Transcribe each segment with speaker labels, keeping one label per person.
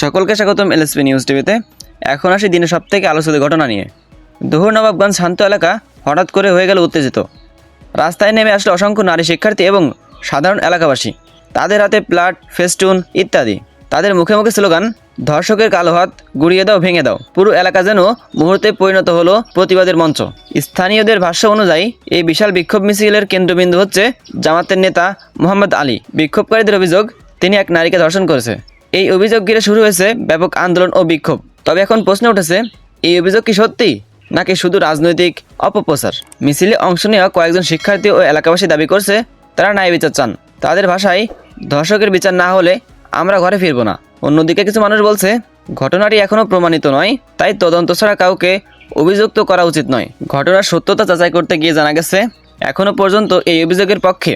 Speaker 1: সকলকে স্বাগতম LSP news টিভিতে। এখন আসি দিনের সব থেকে আলোচিত ঘটনা নিয়ে। দোহর নবাবগঞ্জ শান্ত এলাকা হঠাৎ করে হয়ে গেল উত্তেজিত। রাস্তায় নেমে আসলে অসংখ্য নারী শিক্ষার্থী এবং সাধারণ এলাকাবাসী। তাদের হাতে প্লাট, ফেস্টুন ইত্যাদি। তাদের মুখে মুখে স্লোগান, ধর্ষকের কালো হাত গুড়িয়ে দাও, ভেঙে দাও। পুরো এলাকা যেন মুহূর্তে পরিণত হলো প্রতিবাদের মঞ্চ। স্থানীয়দের ভাষ্য অনুযায়ী, এই বিশাল বিক্ষোভ মিছিলের কেন্দ্রবিন্দু হচ্ছে জামাতের নেতা মোহাম্মদ আলী। বিক্ষোভকারীদের অভিযোগ, তিনি এক নারীকে ধর্ষণ করেছে। এই অভিযোগ ঘিরে শুরু হয়েছে ব্যাপক আন্দোলন ও বিক্ষোভ। তবে এখন প্রশ্ন উঠেছে, এই অভিযোগ কি সত্যি, নাকি শুধু রাজনৈতিক অপপ্রচার? মিছিলে অংশ নেওয়া কয়েকজন শিক্ষার্থী ও এলাকাবাসী দাবি করছে, তারা ন্যায় বিচার চান। তাদের ভাষায়, ধর্ষকের বিচার না হলে আমরা ঘরে ফিরবো না। অন্যদিকে কিছু মানুষ বলছে, ঘটনাটি এখনও প্রমাণিত নয়, তাই তদন্ত ছাড়া কাউকে অভিযুক্ত করা উচিত নয়। ঘটনার সত্যতা যাচাই করতে গিয়ে জানা গেছে এখনও পর্যন্ত এই অভিযোগের পক্ষে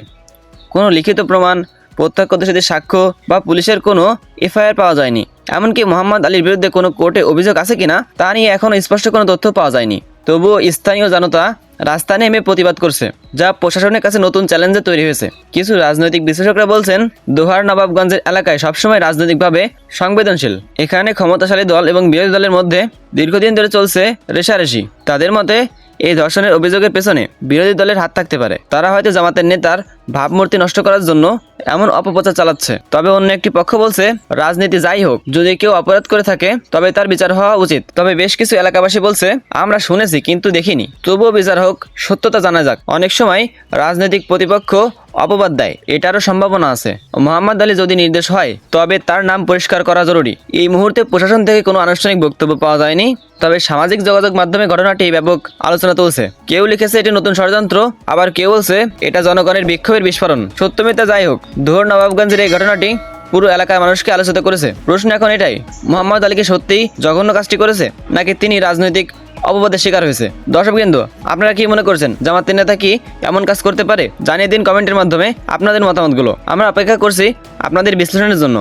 Speaker 1: কোনো লিখিত প্রমাণ, প্রত্যক্ষদর্শীদের সাক্ষ্য বা পুলিশের কোনো এফআইআর পাওয়া যায়নি। এমনকি মোহাম্মদ আলীর বিরুদ্ধে কোনো কোর্টে অভিযোগ আছে কিনা, তা নিয়ে এখনও স্পষ্ট কোনো তথ্য পাওয়া যায়নি। তবুও স্থানীয় জনতা রাস্তা নেমে প্রতিবাদ করছে, যা প্রশাসনের কাছে নতুন চ্যালেঞ্জে তৈরি হয়েছে। কিছু রাজনৈতিক বিশ্লেষকরা বলছেন, দোহার নবাবগঞ্জের এলাকায় সবসময় রাজনৈতিকভাবে সংবেদনশীল। এখানে ক্ষমতাশালী দল এবং বিরোধী দলের মধ্যে দীর্ঘদিন ধরে চলছে রেশারেশি। তাদের মতে, এই ধর্ষণের অভিযোগের পেছনে বিরোধী দলের হাত থাকতে পারে। তারা হয়তো জামাতের নেতার ভাবমূর্তি নষ্ট করার জন্য এমন অপপ্রচার চালাচ্ছে। তবে অন্য একটি পক্ষ বলছে, রাজনীতি যাই হোক, যদি কেউ অপরাধ করে থাকে, তবে তার বিচার হওয়া উচিত। তবে বেশ কিছু এলাকাবাসী বলছে, আমরা শুনেছি কিন্তু দেখিনি। তবুও বিচার হোক, সত্যতা জানা যাক। অনেক সময় রাজনৈতিক প্রতিপক্ষ অপবাদ দেয়, এটারও সম্ভাবনা আছে। মোহাম্মদ আলী যদি নির্দেশ হয়, তবে তার নাম পরিষ্কার করা জরুরি। এই মুহূর্তে প্রশাসন থেকে কোনো আনুষ্ঠানিক বক্তব্য পাওয়া যায়নি, তবে সামাজিক যোগাযোগ মাধ্যমে ঘটনাটি ব্যাপক আলোচনা তুলছে। কেউ লিখেছে, এটি নতুন ষড়যন্ত্র, আবার কেউ বলছে, এটা জনগণের বিক্ষোভের বিস্ফোরণ। সত্যমিতা যাই হোক ধোর নবাবগঞ্জের এই ঘটনাটি পুরো এলাকার মানুষকে আলোচিত করেছে। প্রশ্ন এখন এটাই, মোহাম্মদ আলীকে সত্যিই জঘন্য কাজটি করেছে, নাকি তিনি রাজনৈতিক অপবাদের শিকার হয়েছে? দর্শক বিন্দু, আপনারা কি মনে করছেন, জামাতের নেতা কি এমন কাজ করতে পারে? জানিয়ে দিন কমেন্টের মাধ্যমে আপনাদের মতামতগুলো। আমরা অপেক্ষা করছি আপনাদের বিশ্লেষণের জন্য।